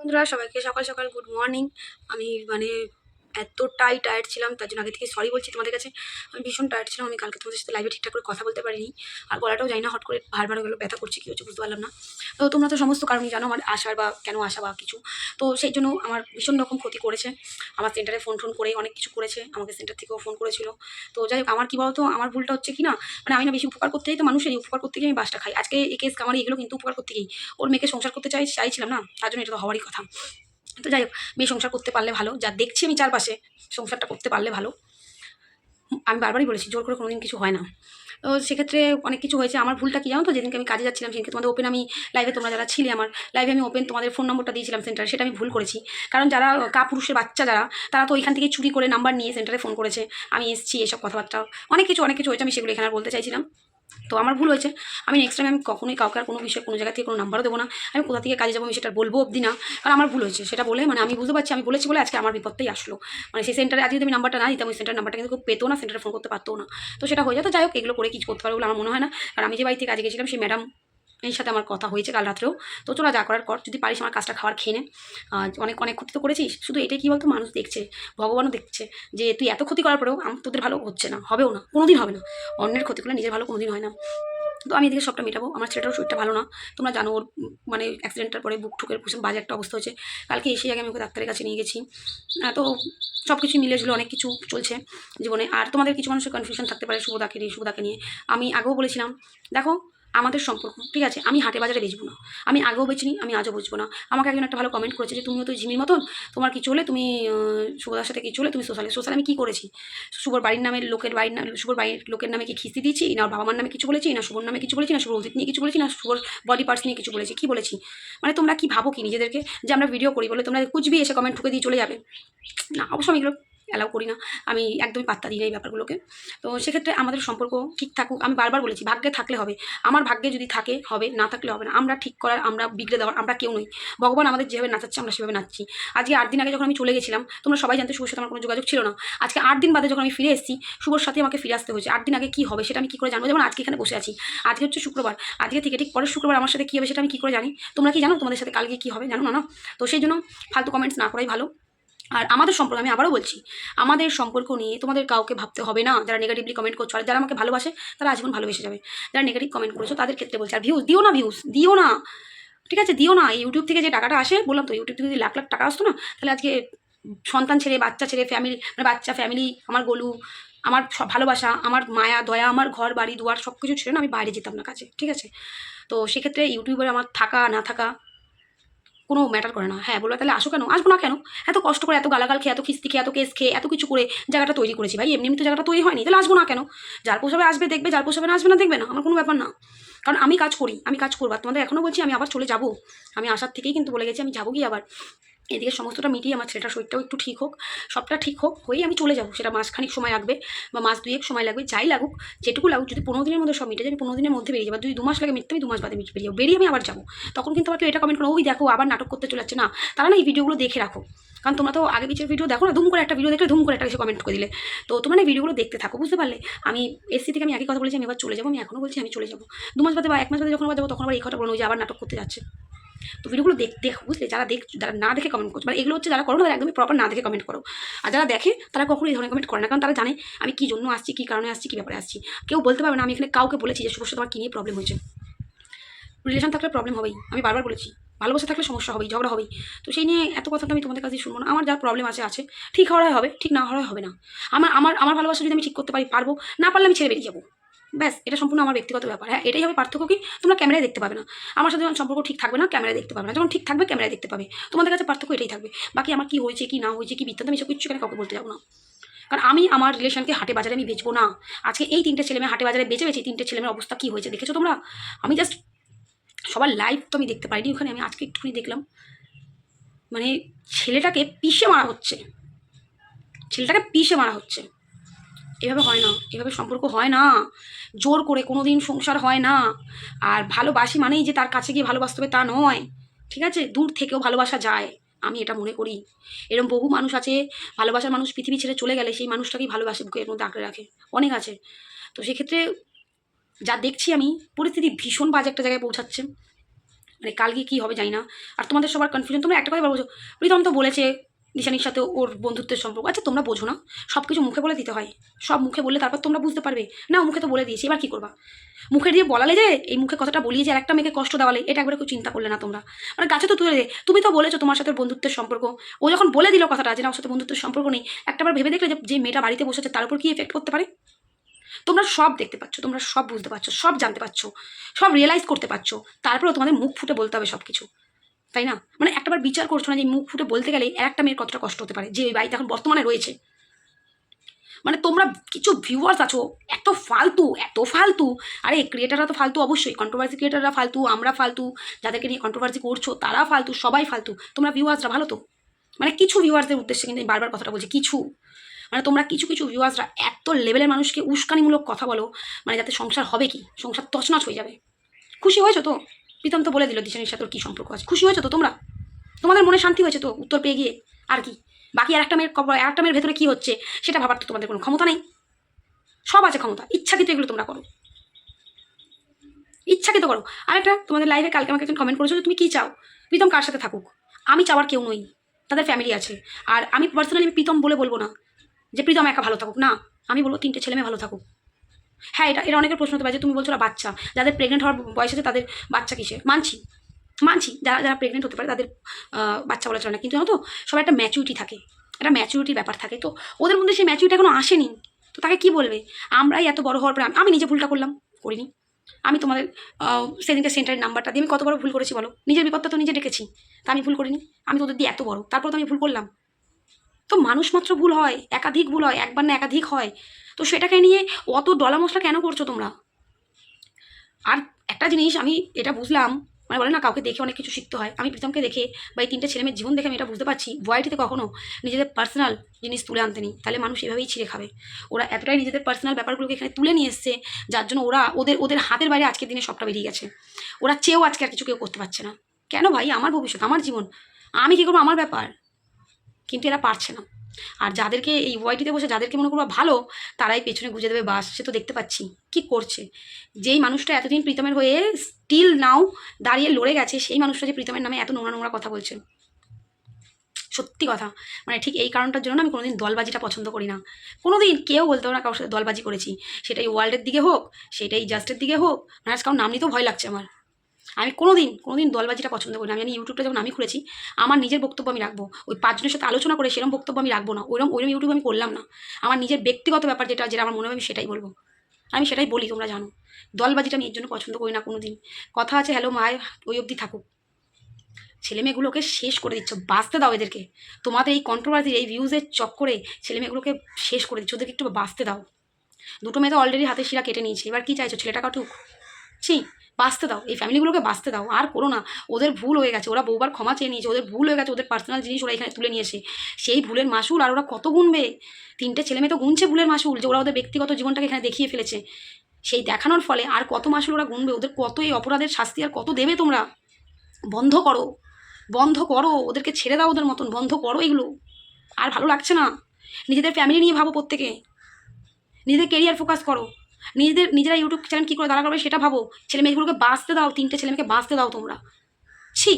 বন্ধুরা সবাইকে সকাল সকাল গুড মর্নিং আমি মানে এতটাই টায়ার্ড ছিলাম, তার জন্য আগে থেকে সরি বলছি তোমাদের কাছে। আমি ভীষণ টায়ার্ড ছিলাম, আমি কালকে তোমাদের সাথে লাইভে ঠিকঠাক করে কথা বলতে পারিনি। আর গলাটাও যাই না হট করে ভার ভার গেলো, ব্যথা করছে, কী হচ্ছে বুঝতে পারলাম না। তো তোমরা তো সমস্ত কারণই জানো আমার আসার বা কেন আসা বা কিছু। তো সেই জন্য আমার ভীষণ রকম ক্ষতি করেছে। আমার সেন্টারে ফোন ফোন করে অনেক কিছু করেছে, আমাকে সেন্টার থেকেও ফোন করেছিল। তো যাই হোক, আমার কী বলতো, আমার ভুলটা হচ্ছে কি না মানে আমি না বেশি উপকার করতে যাই তো মানুষেরই, উপকার করতে গিয়ে আমি বাসটা খাই। আজকে এই কেস কামারি এগুলো কিন্তু উপকার করতে গিয়ে ওর মেয়েকে সংসার করতে চাই, চাইছিলাম না, তার জন্য এটা তো হওয়ারই কথা। তো যাই হোক, মেয়ে সংসার করতে পারলে ভালো। যা দেখছি আমি চারপাশে, সংসারটা করতে পারলে ভালো। আমি বারবারই বলেছি, জোর করে কোনোদিন কিছু হয় না। তো সেক্ষেত্রে অনেক কিছু হয়েছে। আমার ভুলটা কি জানো তো? যেদিনকে আমি কাজে যাচ্ছিলাম, সেদিনকে তোমাদের ওপেন আমি লাইভে তোমরা যারা ছিলে আমার লাইভে আমি ওপেন তোমাদের ফোন নম্বরটা দিয়েছিলাম সেন্টারে সেটা আমি ভুল করেছি। কারণ যারা কাপুরুষের বাচ্চা যারা, তারা তো ওইখান থেকে চুরি করে নাম্বার নিয়ে সেন্টারে ফোন করেছে। আমি এসেছি, এসব কথাবার্তা, অনেক কিছু অনেক কিছু হয়েছে। আমি সেগুলো এখানে বলতে চাইছিলাম। তো আমার ভুল হয়েছে। আমি নেক্সট টাইম আমি কখনোই কাউকে আর কোনো বিষয়ে, কোনো জায়গা থেকে কোনো নাম্বারও দেবো না। আমি কোথা থেকে কাজে যাব আমি সেটা বলব অবধি না। কারণ আমার ভুল হয়েছে। সেটা বলে মানে আমি বুঝতে পারছি, আমি বলেছি বলে আজকে আমার বিপত্তেই আসলো। মানে সেই সেন্টারে আজকে আমি নাম্বারটা না দিতাম, ওই সেন্টার নাম্বারটা কিন্তু পেতো না সেন্টারে ফোন করতে পারতো না। তো সেটা হয়ে যেত যাই হোক, এগুলো করে কিছু করতে পারবে বলে আমার মনে হয় না। কারণ আমি যে বাড়ি থেকে কাজে গেছিলাম সেই ম্যাডাম এর সাথে আমার কথা হয়েছে কাল রাত্রেও। তো তোরা যা করার কর, যদি পারিস আমার কাজটা খাওয়ার খেয়ে নে। অনেক অনেক ক্ষতি তো করেছিস। শুধু এটাই কী বলতো, মানুষ দেখছে, ভগবানও দেখছে যে তুই এত ক্ষতি করার পরেও তোদের ভালো হচ্ছে না, হবেও না, কোনোদিন হবে না। অন্যের ক্ষতি করলে নিজের ভালো কোনোদিন হয় না। তো আমি এদিকে সবটা মেটাবো, আমার ছেলেটার শরীরটা ভালো না। তোমরা জানো ওর মানে অ্যাক্সিডেন্টের পরে বুক ঠুকের ভীষণ বাজে একটা অবস্থা হয়েছে। কালকে এসে আগে আমি ওকে ডাক্তারের কাছে নিয়ে গেছি। তো সব কিছু মিলে ঝুলে অনেক কিছু চলছে জীবনে। আর তোমাদের কিছু মানুষের কনফিউশন থাকতে পারে শুভদাকে নিয়ে শুভদাকে নিয়ে। আমি আগেও বলেছিলাম, দেখো আমাদের সম্পর্ক, ঠিক আছে? আমি হাটে বাজারে বেচবো না। আমি আগেও বেচিনি, আমি আজও বুঝব না। আমাকে একজন একটা ভালো কমেন্ট করেছে যে, তুমিও তো ঝিমির মতন? তোমার কি চলে? তুমি শুভদার সাথে কি চলে? তুমি সোশ্যালে সোশ্যালে আমি কী করেছি? শুভর বাড়ির নামে লোকের বাড়ির নামে, শুভর বাড়ির লোকের নামে কি খিস্তি দিয়েছি না বাবা মার নামে কিছু বলেছি? না শুভর নামে কিছু বলেছি? না শুভর অতীত নিয়ে কিছু বলেছি? না শুভর বডি পার্টস নিয়ে কিছু বলেছি? কী বলেছি? মানে তোমরা কি ভাবো কি নিজেদেরকে? যে আমরা ভিডিও করি বলে তোমরা কুচবি এসে কমেন্ট ঠুকে দিয়ে চলে যাবে। না অবশ্যই আমি এগুলো অ্যালাউ করি না। আমি একদমই পাত্তা দিই না এই ব্যাপারগুলোকে। তো সেক্ষেত্রে আমাদের সম্পর্ক ঠিক থাকুক। আমি বারবার বলেছি, ভাগ্যে থাকলে হবে। আমার ভাগ্যে যদি থাকে, হবে। না থাকলে হবে না। আমরা ঠিক করার, আমরা বিগড়ে দেওয়ার, আমরা কেউ নই। ভগবান আমাদের যেভাবে নাচাচ্ছে, আমরা সেভাবে নাচছি। আজকে আট দিন আগে যখন আমি চলে গেছিলাম, তোমরা সবাই জানতে শুভর সাথে আমার কোনো যোগাযোগ ছিল না। আজকে আট দিন বাদে যখন আমি ফিরে এসেছি, শুভর সাথে আমাকে ফিরে আসতে হয়েছে। আট দিন আগে কী হবে সেটা আমি কী করে জানব? যেমন আজকে এখানে বসে আছি। আজকে হচ্ছে শুক্রবার। আজকে থেকে ঠিক পরের শুক্রবার আমার সাথে কী হবে সেটা আমি কী করে জানি? তোমরা কি জানো? তোমাদের সাথে কালকে কী হবে? জানো না না? তো সেই জন্য ফালতু কমেন্টস না করাই ভালো। আর আমাদের সম্পর্ক আমি আবারও বলছি, আমাদের সম্পর্ক নিয়ে তোমাদের কাউকে ভাবতে হবে না। যারা নেগেটিভলি কমেন্ট করছ আর যারা আমাকে ভালোবাসে, তারা আজীবন ভালোবেসে যাবে। যারা নেগেটিভ কমেন্ট করেছ, তাদের ক্ষেত্রে বলছি। আর ভিউজ দিও না ভিউজ দিও না। ঠিক আছে, দিও না। ইউটিউব থেকে যে টাকাটা আসে, বললাম তো ইউটিউব থেকে যদি লাখ লাখ টাকা আসতো না, তাহলে আজকে সন্তান ছেড়ে, বাচ্চা ছেড়ে ফ্যামিলি মানে বাচ্চা ফ্যামিলি আমার গলু, আমার ভালোবাসা, আমার মায়া, দয়া, আমার ঘর, বাড়ি, দুয়ার সব কিছু ছেড়ে না আমি বাইরে যেতাম না কাছে ঠিক আছে? তো সেক্ষেত্রে ইউটিউবে আমার থাকা, না থাকা কোনো ম্যাটার করে না। হ্যাঁ বলবে তাহলে আসো কেন? আসব না কেন? এত কষ্ট করে, এত গালাগাল খেয়ে, এত কিস্তি খেয়ে, এত কেস খেয়ে, এত কিছু করে জায়গাটা তৈরি করেছি ভাই। এমনি এমনি তো জায়গাটা তৈরি হয়নি। তাহলে আসব না কেন? যার পোষাবে আসবে, দেখবে। যার পোষাবে না আসবে না, দেখবে না। আমার কোনো ব্যাপার না। কারণ আমি কাজ করি, আমি কাজ করব। আর তোমাদের এখনও বলছি, আমি আবার চলে যাব। আমি আসার থেকেই কিন্তু বলে গেছি, আমি যাব কি আবার? এদিকে সমস্তটা মিটিয়ে আমার ছেলেটার শরীরটাও একটু ঠিক হোক, সবটা ঠিক হোক, হয়েই আমি চলে যাব। সেটা মাসখানিক সময় লাগবে বা মাস দুয়েক সময় লাগবে, যাই লাগুক, যেটুকু লাগুক, যদি পনেরো দিনের মধ্যে সব মিটে যায় পনেরো দিনের মধ্যে বেরিয়ে যাব। যদি দু মাস লাগে মিটতে, আমি দু মাস বাদে মিটে বেরিয়ে বেরিয়ে আমি আবার যাব। তখন কিন্তু আবার এটা কমেন্ট করো, ওই দেখো, আবার নাটক করতে চলে যাচ্ছে। না, তারা না এই ভিডিওগুলো দেখে রাখো। কারণ তোমরা তো আগে পিছের ভিডিও দেখো না, ধুম করে একটা ভিডিও দেখলে ধুম করে একটা কিছু কমেন্ট করে দিলে। তো তোমরা এই ভিডিওগুলো দেখতে থাকো, বুঝতে পারলে? আমি এসসি থেকে আমি একই কথা বলেছি, আমি এবার চলে যাব, আমি এখনও বলছি আমি চলে যাব। দু মাস বাদে বা এক মাস বাদে যখন আবার যাব, তখন আবার এই কথা বলো যে আবার নাটক করতে যাচ্ছে। তো ভিডিওগুলো দেখ, দেখো, বুঝলে? যারা দেখ, যারা না দেখে কমেন্ট করছে মানে এগুলো হচ্ছে যারা করো না একদমই প্রপার না দেখে কমেন্ট করো। আর যারা দেখে, তারা কখনো এই ধরনের কমেন্ট করে না, কারণ তারা জানে আমি কী জন্য আসছি, কী কারণে আসছি, কী ব্যাপারে আসছি। কেউ বলতে পারবে না, আমি এখানে কাউকে বলেছি যে শুভর তোমার কী নিয়ে প্রবলেম হয়েছে। রিলেশন থাকলে প্রবলেম হবেই, আমি বারবার বলেছি। ভালোবাসা থাকলে সমস্যা হবেই, ঝগড়া হবেই। তো সেই নিয়ে এত কথা তো আমি তোমাদের কাছে শুনব না। আমার যা প্রবলেম আছে আছে। ঠিক হওয়াই হবে, ঠিক না হওয়াই হবে না। আমার আমার আমার ভালোবাসা যদি আমি ঠিক করতে পারি, পারব, না পারলে আমি ছেড়ে বেরিয়ে যাব। ব্যাস, এটা সম্পূর্ণ আমার ব্যক্তিগত ব্যাপার। হ্যাঁ এটাই হবে পার্থক্য কি? তোমরা ক্যামেরায় দেখতে পাবে না। আমার সাথে যখন সম্পর্ক ঠিক থাকবে না, ক্যামেরায় দেখতে পাবে না। যখন ঠিক থাকবে, ক্যামেরায় দেখতে পাবে। তোমাদের কাছে পার্থক্য এটাই থাকবে। বাকি আমার কি হয়েছে, কি না হয়েছে, কি বৃত্তান্ত, আমি সব কিছু এখানে কাউকে বলতে যাব না। কারণ আমি আমার রিলেশনকে হাটে বাজারে আমি বেচবো না। আজকে এই তিনটে ছেলে মেয়ে হাটে বাজারে বেঁচে বেছে তিনটে ছেলে অবস্থা কী হয়েছে, দেখেছ তোমরা? আমি জাস্ট সবার লাইভ তো আমি দেখতে পারিনি ওখানে, আমি আজকে একটুখানি দেখলাম। মানে ছেলেটাকে পিষে মারা হচ্ছে। ছেলেটাকে পিষে মারা হচ্ছে। এভাবে হয় না, এভাবে সম্পর্ক হয় না। জোর করে কোনো দিন সংসার হয় না। আর ভালোবাসি মানেই যে তার কাছে গিয়ে ভালোবাসতে হবে তা নয়। ঠিক আছে? দূর থেকেও ভালোবাসা যায়। আমি এটা মনে করি। এরকম বহু মানুষ আছে, ভালোবাসার মানুষ পৃথিবী ছেড়ে চলে গেলে সেই মানুষটাকেই ভালোবাসে, বুকের মধ্যে আঁকড়ে রাখে। অনেক আছে। তো সেক্ষেত্রে যা দেখছি আমি, পরিস্থিতি ভীষণ বাজে একটা জায়গায় পৌঁছাচ্ছে। মানে কালকে কী হবে জানি না। আর তোমাদের সবার কনফিউশন তোমরা একটা কথা বলছো, প্রীতম তো বলেছে নিশানির সাথে ওর বন্ধুত্বের সম্পর্ক। আচ্ছা তোমরা বোঝো না। সব কিছু মুখে বলে দিতে হয়। সব মুখে বললে তারপর তোমরা বুঝতে পারবে। না মুখে তো বলে দিয়েছি, এবার কী করবা? মুখে দিয়ে বলালে যে, এই মুখে কথাটা বলিয়ে যে একটা মেয়েকে কষ্ট দেওয়ালে, এটা একবার কেউ চিন্তা করলে না তোমরা। মানে গাছে তো তুলে তুমি তো বলেছ তোমার সাথে বন্ধুত্বের সম্পর্ক। ও যখন বলে দিল কথাটা যে না, ওর সাথে বন্ধুত্বের সম্পর্ক নেই, একটাবার ভেবে দেখলে যে যে মেয়েটা বাড়িতে বসেছে তার উপর কি এফেক্ট করতে পারে? তোমরা সব দেখতে পাচ্ছ, তোমরা সব বুঝতে পারছ, সব জানতে পারছ, সব রিয়েলাইজ করতে পারছ। তারপরেও তোমাদের মুখ ফুটে বলতে হবে সব কিছু তাই না? মানে একটাবার বিচার করছ না যে মুখ ফুটে বলতে গেলে একটা মেয়ের কতটা কষ্ট হতে পারে? যে ওই বাড়িতে এখন বর্তমানে রয়েছে। মানে তোমরা কিছু ভিউয়ার্স আছো, এত ফালতু এত ফালতু। আরে ক্রিয়েটাররা তো ফালতু অবশ্যই কন্ট্রোভার্সি ক্রিয়েটাররা ফালতু, আমরা ফালতু, যাদেরকে নিয়ে কন্ট্রোভার্সি করছ, তারা ফালতু, সবাই ফালতু। তোমরা ভিউয়ার্সরা ভালো তো? মানে কিছু ভিউয়ার্সদের উদ্দেশ্যে কিন্তু বারবার কথাটা বলছি, কিছু। মানে তোমরা কিছু কিছু ভিউয়ার্সরা এত লেভেলের মানুষকে উস্কানিমূলক কথা বলো মানে যাতে সংসার হবে কি? সংসার তছনছ হয়ে যাবে। খুশি হয়েছো তো? প্রীতম তো বলে দিল, দিশানির সাথে ওর কী সম্পর্ক আছে? খুশি হয়েছো তো তোমরা? তোমাদের মনে শান্তি হয়েছে তো উত্তর পেয়ে গিয়ে? আর কি? বাকি আর একটা মেয়ের কব- আর একটা মেয়ের ভেতরে কী হচ্ছে, সেটা ভাবার তো তোমাদের কোনো ক্ষমতা নেই। সব আছে ক্ষমতা, ইচ্ছাকৃত এগুলো তোমরা করো। ইচ্ছাকৃত করো। আরেকটা তোমাদের লাইভে কালকে আমাকে একজন কমেন্ট করেছ যে তুমি কী চাও? প্রীতম কার সাথে থাকুক? আমি চাওয়ার কেউ নই। তাদের ফ্যামিলি আছে। আর আমি পার্সোনালি আমি প্রীতম বলে বলব না যে প্রীতম একা ভালো থাকুক। না, আমি বলব তিনটে ছেলে মেয়ে ভালো থাকুক। হ্যাঁ এটা এটা অনেকের প্রশ্ন হতে পারে যে তুমি বলছো বাচ্চা, যাদের প্রেগনেন্ট হওয়ার বয়স আছে তাদের বাচ্চা কিসে মানছি মানছি, যারা যারা প্রেগনেন্ট হতে পারে তাদের বাচ্চা বলা চলে না। কিন্তু জানো তো সবার একটা ম্যাচুরিটি থাকে, একটা ম্যাচুরিটির ব্যাপার থাকে। তো ওদের মধ্যে সেই ম্যাচুরিটি এখনও আসেনি। তো তাকে কি বলবে? আমরাই এত বড় হওয়ার পরে আমি- নিজে ভুলটা করলাম, করিনি। আমি তোমাদের সেদিনকে সেন্টারের নাম্বারটা দিয়ে আমি কত বড় ভুল করেছি বলো? নিজের বিপদটা তো নিজে ডেকেছি, তা আমি ভুল করিনি। আমি তোদের দিয়ে এত বড়। তারপর তো আমি ভুল করলাম। তো মানুষ মাত্র ভুল হয়, একাধিক ভুল হয়, একবার না একাধিক হয়। তো সেটাকে নিয়ে অত ডলা মশলা কেন করছ তোমরা? আর একটা জিনিস আমি এটা বুঝলাম মানে বলে না কাউকে দেখে অনেক কিছু শিখতে হয়। আমি প্রীতমকে দেখে বা এই তিনটে ছেলেমেয়ের জীবন দেখে আমি এটা বুঝতে পারছি। ভয়টিতে কখনো নিজেদের পার্সোনাল জিনিস তুলে আনতে নেই। তাহলে মানুষ এভাবেই ছিঁড়ে খাবে। ওরা এতটাই নিজেদের পার্সোনাল ব্যাপারগুলোকে এখানে তুলে নিয়ে এসছে, যার জন্য ওরা ওদের ওদের হাতের বাইরে আজকের দিনে সবটা বেরিয়ে গেছে। ওরা চেয়েও আজকে আর কিছু কেউ করতে পারছে না। কেন ভাই? আমার ভবিষ্যৎ, আমার জীবন। আমি কী করব? আমার ব্যাপার। কিন্তু এরা পারছে না। আর যাদেরকে এই ওয়াইটিতে বসে যাদেরকে মনে করব ভালো, তারাই পেছনে গুজে দেবে বাস, সে তো দেখতে পাচ্ছি। কি করছে? যেই মানুষটা এতদিন প্রীতমের হয়ে স্টিল নাও দাঁড়িয়ে লড়ে গেছে, সেই মানুষটা যে প্রীতমের নামে এত নোংরা নোংরা কথা বলছে। সত্যি কথা। মানে ঠিক এই কারণটার জন্য আমি কোনোদিন দলবাজিটা পছন্দ করি না। কোনোদিন কেউ বলতে না কারোর সাথে দলবাজি করেছি। সেটাই ওয়ার্ল্ডের দিকে হোক, সেটাই জাস্টের দিকে হোক মানে কারণ নাম নিতেও ভয় লাগছে আমার। আমি কোনো দিন কোনো দিন দলবাজিটা পছন্দ করি না আমি ইউটিউবটা যখন আমি খুলেছি, আমার নিজের বক্তব্য আমি রাখব। ওই পাঁচজনের সাথে আলোচনা করে সেরকম বক্তব্য আমি রাখব না। ওইরকম ওইরকম ইউটিউব আমি করলাম না। আমার নিজের ব্যক্তিগত ব্যাপার যেটা যেটা আমার মনে হয় আমি সেটাই বলব। আমি সেটাই বলি, তোমরা জানো। দলবাজিটা আমি এর জন্য পছন্দ করি না কোনো দিন কথা আছে, হ্যালো মায় ওই অবধি থাকুক। ছেলেমেয়েগুলোকে শেষ করে দিচ্ছ, বাঁচতে দাও এদেরকে। তোমাদের এই কন্ট্রোভার্সি এই ভিউজের চক্করে ছেলেমেয়েগুলোকে শেষ করে দিচ্ছ। ওদেরকে একটু বাঁচতে দাও। দুটো মেয়ে তো অলরেডি হাতে শিরা কেটে নিয়েছে। এবার কি চাইছো, ছেলেটা কাটুক? ছি, বাঁচতে দাও, এই ফ্যামিলিগুলোকে বাঁচতে দাও, আর করো না। ওদের ভুল হয়ে গেছে, ওরা বহুবার ক্ষমা চেয়ে নিয়েছে, ওদের ভুল হয়ে গেছে, ওদের পার্সোনাল জিনিস ওরা এখানে তুলে নিয়েছে সেই ভুলের মাসুল আর ওরা কত গুনবে? তিনটে ছেলে মেয়ে তো গুনছে ভুলের মাসুল, যে ওরা ওদের ব্যক্তিগত জীবনটাকে এখানে দেখিয়ে ফেলেছে। সেই দেখানোর ফলে আর কত মাসুল ওরা গুনবে? ওদের কত এই অপরাধের শাস্তি আর কত দেবে তোমরা? বন্ধ করো বন্ধ করো, ওদেরকে ছেড়ে দাও ওদের মতন, বন্ধ করো এগুলো। আর ভালো লাগছে না? নিজেদের ফ্যামিলি নিয়ে ভাবো প্রত্যেকে। নিজেদের কেরিয়ার ফোকাস করো। নিজেদের, নিজেরা ইউটিউব চ্যানেল কী করে দাঁড়া করবে সেটা ভাবো। ছেলে মেয়েগুলোকে বাঁচতে দাও, তিনটে ছেলে মেয়েকে বাঁচতে দাও তোমরা। ছি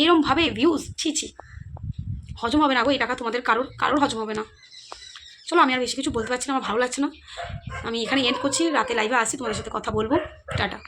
এরমভাবে ভিউজ ছি ছি। হজম হবে না গো, এই টাকা তোমাদের কারোর কারোর হজম হবে না। চলো, আমি আর বেশি কিছু বলতে পারছি না, আমার ভালো লাগছে না। আমি এখানে এন্ড করছি, রাতে লাইভে আসি, তোমাদের সাথে কথা বলব। টাটা।